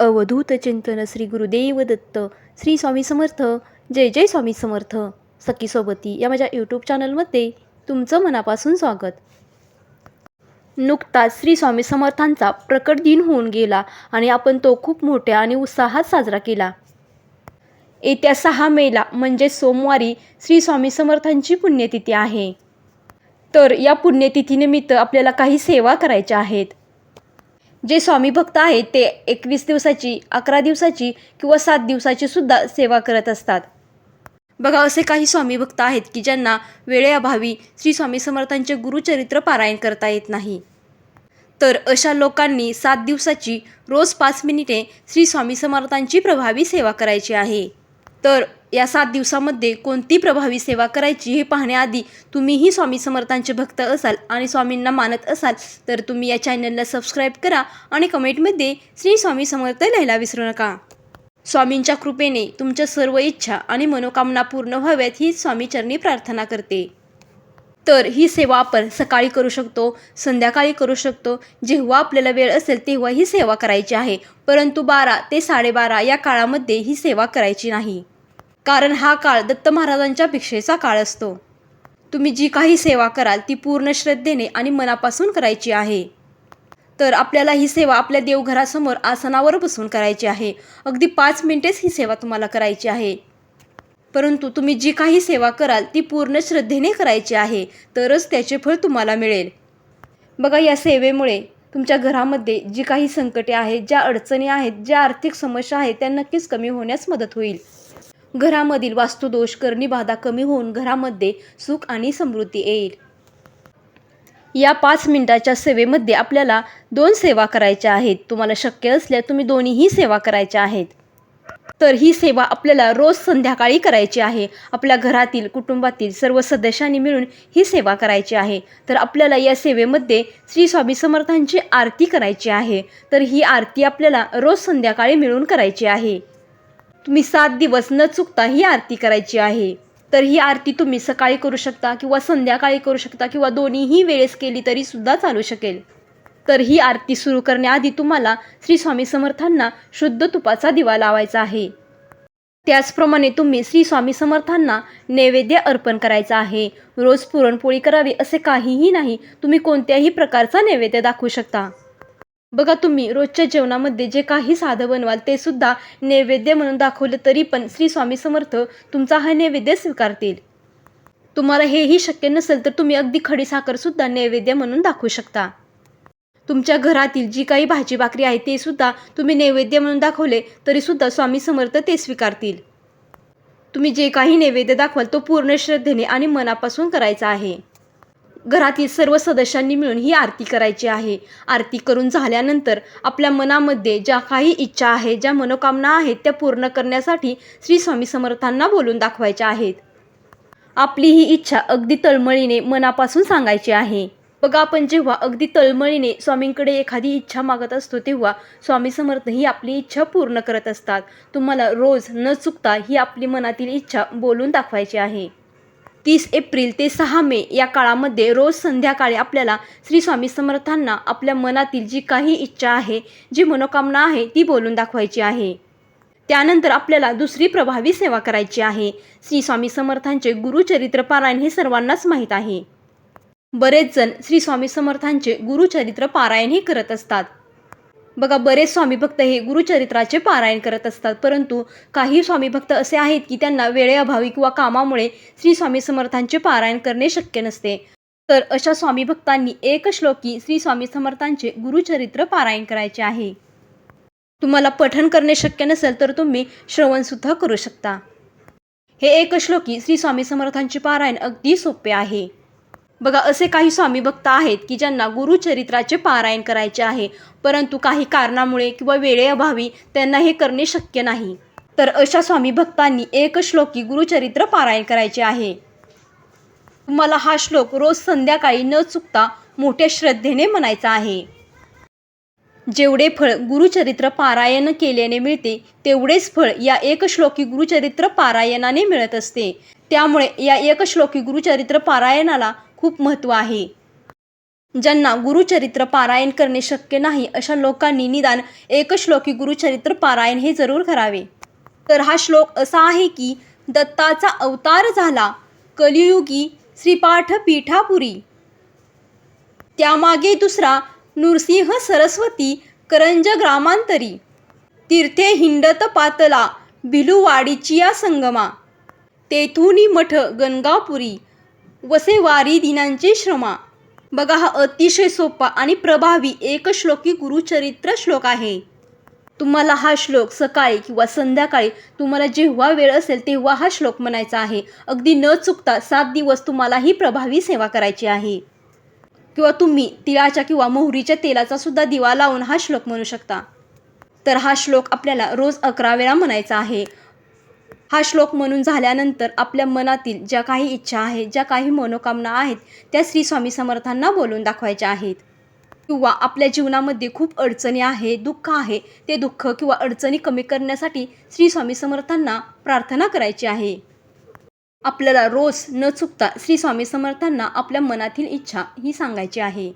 अवधूत चिंतन श्री गुरुदेव दत्त श्री स्वामी समर्थ जय जय स्वामी समर्थ सखी सोबती या माझ्या यूट्यूब चॅनलमध्ये तुमचं मनापासून स्वागत. नुकताच श्री स्वामी समर्थांचा प्रकट दिन होऊन गेला आणि आपण तो खूप मोठ्या आणि उत्साहात साजरा केला. येत्या सहा मेला म्हणजे सोमवारी श्री स्वामी समर्थांची पुण्यतिथी आहे. तर या पुण्यतिथीनिमित्त आपल्याला काही सेवा करायच्या आहेत. जे स्वामी भक्त आहेत ते एकवीस दिवसाची अकरा दिवसाची किंवा सात दिवसाची सुद्धा सेवा करत असतात. बघा असे काही स्वामी भक्त आहेत की ज्यांना वेळेअभावी श्री स्वामी समर्थांचे गुरुचरित्र पारायण करता येत नाही. तर अशा लोकांनी सात दिवसाची रोज पाच मिनिटे श्री स्वामी समर्थांची प्रभावी सेवा करायची आहे. तर या सात दिवसामध्ये कोणती प्रभावी सेवा करायची हे पाहण्याआधी तुम्हीही स्वामी समर्थांचे भक्त असाल आणि स्वामींना मानत असाल तर तुम्ही या चॅनलला सबस्क्राईब करा आणि कमेंटमध्ये श्री स्वामी समर्थ लिहायला विसरू नका. स्वामींच्या कृपेने तुमच्या सर्व इच्छा आणि मनोकामना पूर्ण व्हाव्यात ही स्वामीचरणी प्रार्थना करते. तर ही सेवा आपण सकाळी करू शकतो संध्याकाळी करू शकतो. जेव्हा आपल्याला वेळ असेल तेव्हा ही सेवा करायची आहे. परंतु बारा ते साडेबारा या काळामध्ये ही सेवा करायची नाही. कारण हा काळ दत्त महाराजांच्या भिक्षेचा काळ असतो. तुम्ही जी काही सेवा कराल ती पूर्ण श्रद्धेने आणि मनापासून करायची आहे. तर आपल्याला ही सेवा आपल्या देवघरासमोर आसनावर बसून करायची आहे. अगदी पाच मिनिटेच ही सेवा तुम्हाला करायची आहे. परंतु तुम्ही जी काही सेवा कराल ती पूर्ण श्रद्धेने करायची आहे तरच त्याचे फळ तुम्हाला मिळेल. बघा या सेवेमुळे तुमच्या घरामध्ये जी काही संकटे आहेत ज्या अडचणी आहेत ज्या आर्थिक समस्या आहेत त्या नक्कीच कमी होण्यास मदत होईल. घरामधील वास्तुदोष बाधा कमी होऊन घरामध्ये सुख आणि समृद्धी येईल. या पाच मिनिटाच्या सेवेमध्ये आपल्याला दोन सेवा करायच्या आहेत. तुम्हाला शक्य असल्या तुम्ही दोन्हीही सेवा करायच्या आहेत. तर ही सेवा आपल्याला रोज संध्याकाळी करायची आहे. आपल्या घरातील कुटुंबातील सर्व सदस्यांनी मिळून ही सेवा करायची आहे. तर आपल्याला या सेवेमध्ये श्री स्वामी समर्थांची आरती करायची आहे. तर ही आरती आपल्याला रोज संध्याकाळी मिळून करायची आहे. तुम्ही सात दिवस न चुकता ही आरती करायची आहे. तर ही आरती तुम्ही सकाळी करू शकता किंवा संध्याकाळी करू शकता किंवा दोन्हीही वेळेस केली तरीसुद्धा चालू शकेल. तर ही आरती सुरू करण्याआधी तुम्हाला श्री स्वामी समर्थांना शुद्ध तुपाचा दिवा लावायचा आहे. त्याचप्रमाणे तुम्ही श्री स्वामी समर्थांना नैवेद्य अर्पण करायचा आहे. रोज पुरणपोळी करावी असे काहीही नाही तुम्ही कोणत्याही प्रकारचा नैवेद्य दाखवू शकता. बघा तुम्ही रोजच्या जेवणामध्ये जे काही साधं बनवाल ते सुद्धा नैवेद्य म्हणून दाखवलं तरी पण श्री स्वामी समर्थ तुमचा हा नैवेद्य स्वीकारतील. तुम्हाला हेही शक्य नसेल तर तुम्ही अगदी खडीसाखरसुद्धा नैवेद्य म्हणून दाखवू शकता. तुमच्या घरातील जी काही भाजी भाकरी आहे ते सुद्धा तुम्ही नैवेद्य म्हणून दाखवले तरीसुद्धा स्वामी समर्थ ते स्वीकारतील. तुम्ही जे काही नैवेद्य दाखवाल तो पूर्ण श्रद्धेने आणि मनापासून करायचा आहे. घरातील सर्व सदस्यांनी मिळून ही आरती करायची आहे. आरती करून झाल्यानंतर आपल्या मनामध्ये ज्या काही इच्छा आहेत ज्या मनोकामना आहेत त्या पूर्ण करण्यासाठी श्री स्वामी समर्थांना बोलून दाखवायच्या आहेत. आपली ही इच्छा अगदी तळमळीने मनापासून सांगायची आहे. बघा आपण जेव्हा अगदी तळमळीने स्वामींकडे एखादी इच्छा मागत असतो तेव्हा स्वामी समर्थ ही आपली इच्छा पूर्ण करत असतात. तुम्हाला रोज न चुकता ही आपली मनातील इच्छा बोलून दाखवायची आहे. तीस एप्रिल ते सहा मे या काळामध्ये रोज संध्याकाळी आपल्याला श्री स्वामी समर्थांना आपल्या मनातील जी काही इच्छा आहे जी मनोकामना आहे ती बोलून दाखवायची आहे. त्यानंतर आपल्याला दुसरी प्रभावी सेवा करायची आहे. श्री स्वामी समर्थांचे गुरुचरित्र पारायण हे सर्वांनाच माहीत आहे. बरेच जण श्री स्वामी समर्थांचे गुरुचरित्र पारायणही करत असतात. बघा बरेच स्वामी भक्त हे गुरुचरित्राचे पारायण करत असतात परंतु काही स्वामी भक्त असे आहेत की त्यांना वेळेअभावी किंवा कामामुळे श्री स्वामी समर्थांचे पारायण करणे शक्य नसते. तर अशा स्वामी भक्तांनी एक श्लोकी श्री स्वामी समर्थांचे गुरुचरित्र पारायण करायचे आहे. तुम्हाला पठन करणे शक्य नसेल तर तुम्ही श्रवणसुद्धा करू शकता. हे एक श्लोकी श्री स्वामी समर्थांचे पारायण अगदी सोपे आहे. बघा असे काही स्वामी भक्त आहेत की ज्यांना गुरुचरित्राचे पारायण करायचे आहे परंतु काही कारणामुळे किंवा वेळेअभावी त्यांना हे करणे शक्य नाही. तर अशा स्वामी भक्तांनी एक श्लोकी गुरुचरित्र पारायण करायचे आहे. तुम्हाला हा श्लोक रोज संध्याकाळी न चुकता मोठ्या श्रद्धेने म्हणायचा आहे. जेवढे फळ गुरुचरित्र पारायण केल्याने मिळते तेवढेच फळ या एक श्लोकी गुरुचरित्र पारायणाने मिळत असते. त्यामुळे या एक श्लोकी गुरुचरित्र पारायणाला खूप महत्त्व आहे. ज्यांना गुरुचरित्र पारायण करणे शक्य नाही अशा लोकांनी निदान एक श्लोकी गुरुचरित्र पारायण हे जरूर करावे. तर हा श्लोक असा आहे की दत्ताचा अवतार झाला कलियुगी श्रीपाठ पीठापुरी त्यामागे दुसरा नृसिंह सरस्वती करंज ग्रामांतरी. तीर्थे हिंडत पातला भिलुवाडीची या संगमा. तेथुनी मठ गणगापुरी वसे वारी दिनांचे श्रमा. बघा हा अतिशय सोपा आणि प्रभावी एक श्लोकी गुरुचरित्र श्लोक आहे. तुम्हाला हा श्लोक सकाळी किंवा संध्याकाळी तुम्हाला जेव्हा वेळ असेल तेव्हा हा श्लोक म्हणायचा आहे. अगदी न चुकता सात दिवस तुम्हाला ही प्रभावी सेवा करायची आहे. किंवा तुम्ही तिळाच्या किंवा मोहरीच्या तेलाचा सुद्धा दिवा लावून हा श्लोक म्हणू शकता. तर हा श्लोक आपल्याला रोज अकरा वेळा म्हणायचा आहे. हा श्लोक म्हणून झाल्यानंतर आपल्या मनातील ज्या काही इच्छा आहेत ज्या काही मनोकामना आहेत त्या श्री स्वामी समर्थांना बोलून दाखवायच्या आहेत. किंवा आपल्या जीवनामध्ये खूप अडचणी आहे दुःख आहे ते दुःख किंवा अडचणी कमी करण्यासाठी श्री स्वामी समर्थांना प्रार्थना करायची आहे. आपल्याला रोज न चुकता श्री स्वामी समर्थांना आपल्या मनातील इच्छा ही सांगायची आहे.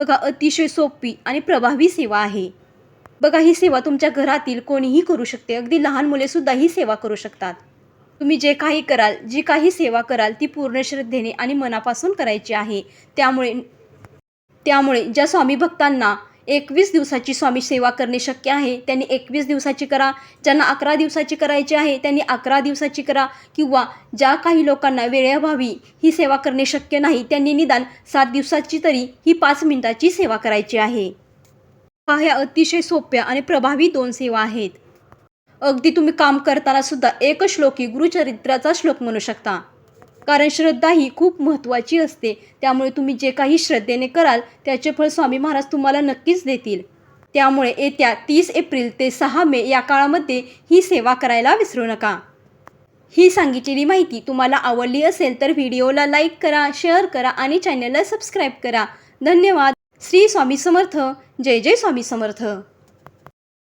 बघा अतिशय सोपी आणि प्रभावी सेवा आहे. बघा ही सेवा तुमच्या घरातील कोणीही करू शकते. अगदी लहान मुलेसुद्धा ही सेवा करू शकतात. तुम्ही जे काही कराल जी काही सेवा कराल ती पूर्ण श्रद्धेने आणि मनापासून करायची आहे. त्यामुळे त्यामुळे ज्या स्वामी भक्तांना एकवीस दिवसाची स्वामी सेवा करणे शक्य आहे त्यांनी एकवीस दिवसाची करा. ज्यांना अकरा दिवसाची करायची आहे त्यांनी अकरा दिवसाची करा. किंवा ज्या काही लोकांना वेळेअभावी ही सेवा करणे शक्य नाही त्यांनी निदान सात दिवसाची तरी ही पाच मिनिटाची सेवा करायची आहे. ह्या अतिशय सोप्या आणि प्रभावी दोन सेवा आहेत. अगदी तुम्ही काम करताना सुद्धा एक श्लोकी गुरुचरित्राचा श्लोक म्हणू शकता. कारण श्रद्धा ही खूप महत्त्वाची असते. त्यामुळे तुम्ही जे काही श्रद्धेने कराल त्याचे फळ स्वामी महाराज तुम्हाला नक्कीच देतील. त्यामुळे येत्या तीस एप्रिल ते सहा मे या काळामध्ये ही सेवा करायला विसरू नका. ही सांगितलेली माहिती तुम्हाला आवडली असेल तर व्हिडिओला लाईक करा शेअर करा आणि चॅनलला सबस्क्राईब करा. धन्यवाद. श्री स्वामी समर्थ. जय जय स्वामी समर्थ.